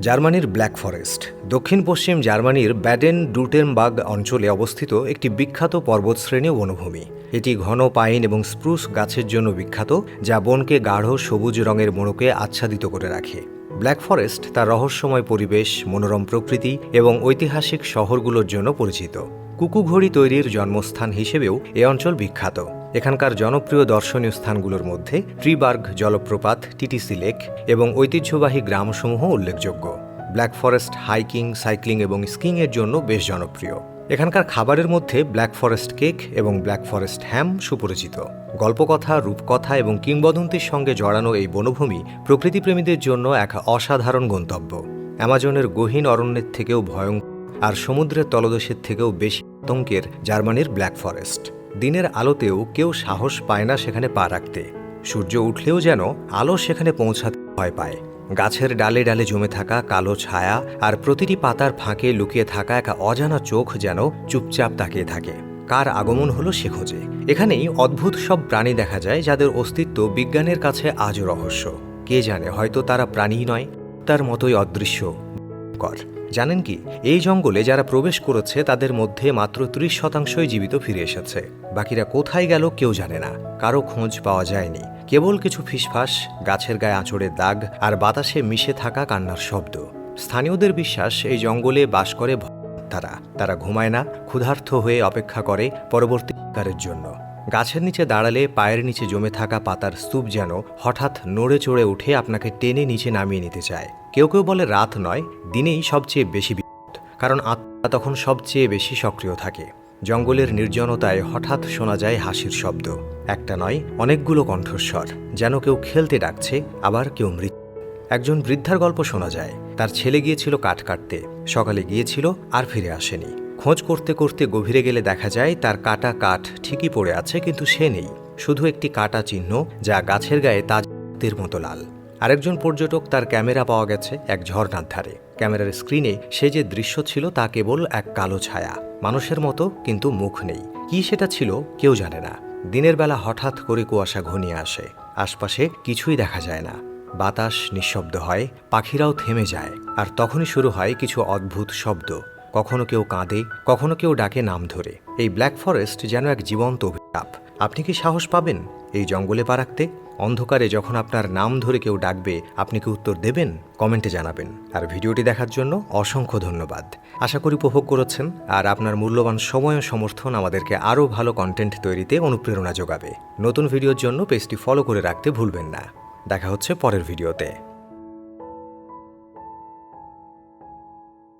জার্মানির black forest. দক্ষিণ পশ্চিম জার্মানির ব্যাডেন ডুটেনবার্গ অঞ্চলে অবস্থিত একটি বিখ্যাত পর্বতশ্রেণী বনভূমি। এটি ঘন পাইন এবং স্প্রুস গাছের জন্য বিখ্যাত, যা বনকে গাঢ় সবুজ রঙের মোড়কে আচ্ছাদিত করে রাখে। ব্ল্যাক ফরেস্ট তার রহস্যময় পরিবেশ, মনোরম প্রকৃতি এবং ঐতিহাসিক শহরগুলোর জন্য পরিচিত। কুকুঘড়ি তৈরির জন্মস্থান হিসেবেও এ অঞ্চল বিখ্যাত। এখানকার জনপ্রিয় দর্শনীয় স্থানগুলোর মধ্যে ট্রিবার্গ জলপ্রপাত, টিটিসি লেক এবং ঐতিহ্যবাহী গ্রামসমূহ উল্লেখযোগ্য। ব্ল্যাক ফরেস্ট হাইকিং, সাইক্লিং এবং স্কিংয়ের জন্য বেশ জনপ্রিয়। এখানকার খাবারের মধ্যে ব্ল্যাক ফরেস্ট কেক এবং ব্ল্যাক ফরেস্ট হ্যাম সুপরিচিত। গল্পকথা, রূপকথা এবং কিংবদন্তির সঙ্গে জড়ানো এই বনভূমি প্রকৃতিপ্রেমীদের জন্য এক অসাধারণ গন্তব্য। অ্যামাজনের গহীন অরণ্যের থেকেও ভয়ঙ্কর আর সমুদ্রের তলদেশের থেকেও বেশি আতঙ্কের জার্মানির ব্ল্যাক ফরেস্ট। দিনের আলোতেও কেউ সাহস পায় না সেখানে পা রাখতে। সূর্য উঠলেও যেন আলো সেখানে পৌঁছাতে ভয় পায়। গাছের ডালে ডালে জমে থাকা কালো ছায়া আর প্রতিটি পাতার ফাঁকে লুকিয়ে থাকা এক অজানা চোখ যেন চুপচাপ তাকিয়ে থাকে। কার আগমন হলো সে খোঁজে। এখানেই অদ্ভুত সব প্রাণী দেখা যায় যাদের অস্তিত্ব বিজ্ঞানের কাছে আজও রহস্য। কে জানে হয়তো তারা প্রাণীই নয়, তার মতোই অদৃশ্য কর জানেন কি, এই জঙ্গলে যারা প্রবেশ করেছে তাদের মধ্যে মাত্র ত্রিশ শতাংশই জীবিত ফিরে এসেছে। বাকিরা কোথায় গেল কেউ জানে না। কারও খোঁজ পাওয়া যায়নি। কেবল কিছু ফিসফাস, গাছের গায়ে আঁচড়ের দাগ আর বাতাসে মিশে থাকা কান্নার শব্দ। স্থানীয়দের বিশ্বাস, এই জঙ্গলে বাস করে তারা তারা ঘুমায় না ক্ষুধার্থ হয়ে অপেক্ষা করে পরবর্তী শিকারের জন্য। গাছের নিচে দাঁড়ালে পায়ের নিচে জমে থাকা পাতার স্তূপ যেন হঠাৎ নড়ে চড়ে উঠে আপনাকে টেনে নিচে নামিয়ে নিতে চায়। কেউ কেউ বলে রাত নয়, দিনেই সবচেয়ে বেশি বিপদ, কারণ আত্মা তখন সবচেয়ে বেশি সক্রিয় থাকে। জঙ্গলের নির্জনতায় হঠাৎ শোনা যায় হাসির শব্দ। একটা নয়, অনেকগুলো কণ্ঠস্বর, যেন কেউ খেলতে ডাকছে, আবার কেউ মৃত একজন বৃদ্ধার গল্প শোনা যায়। তার ছেলে গিয়েছিল কাঠ কাটতে, সকালে গিয়েছিল আর ফিরে আসেনি। খোঁজ করতে করতে গভীরে গেলে দেখা যায়, তার কাটা কাঠ ঠিকই পড়ে আছে কিন্তু সে নেই। শুধু একটি কাটা চিহ্ন, যা গাছের গায়ে তাজের মতো লাল। আরেকজন পর্যটক তার ক্যামেরা পাওয়া গেছে এক ঝর্ণার ধারে। ক্যামেরার স্ক্রিনে সে যে দৃশ্য ছিল তা কেবল এক কালো ছায়া। মানুষের মতো, কিন্তু মুখ নেই। কি সেটা ছিল, কেউ জানে না। দিনের বেলা হঠাৎ করে কুয়াশা ঘনিয়ে আসে। আশপাশে কিছুই দেখা যায় না। বাতাস নিঃশব্দ হয়, পাখিরাও থেমে যায়, আর তখনই শুরু হয় কিছু অদ্ভুত শব্দ। কখনো কেউ কাঁদে, কখনো কেউ ডাকে নাম ধরে। এই ব্ল্যাক ফরেস্ট যেন এক জীবন্ত অভিশাপ। আপনি কি সাহস পাবেন এই জঙ্গলে পা রাখতে? অন্ধকারে যখন আপনার নাম ধরে কেউ ডাকবে, আপনি কি উত্তর দেবেন? কমেন্টে জানাবেন। আর ভিডিওটি দেখার জন্য অসংখ্য ধন্যবাদ। আশা করি উপভোগ করেছেন, আর আপনার মূল্যবান সময় ও সমর্থন আমাদেরকে আরও ভালো কন্টেন্ট তৈরিতে অনুপ্রেরণা যোগাবে। নতুন ভিডিওর জন্য পেজটি ফলো করে রাখতে ভুলবেন না। দেখা হচ্ছে পরের ভিডিওতে।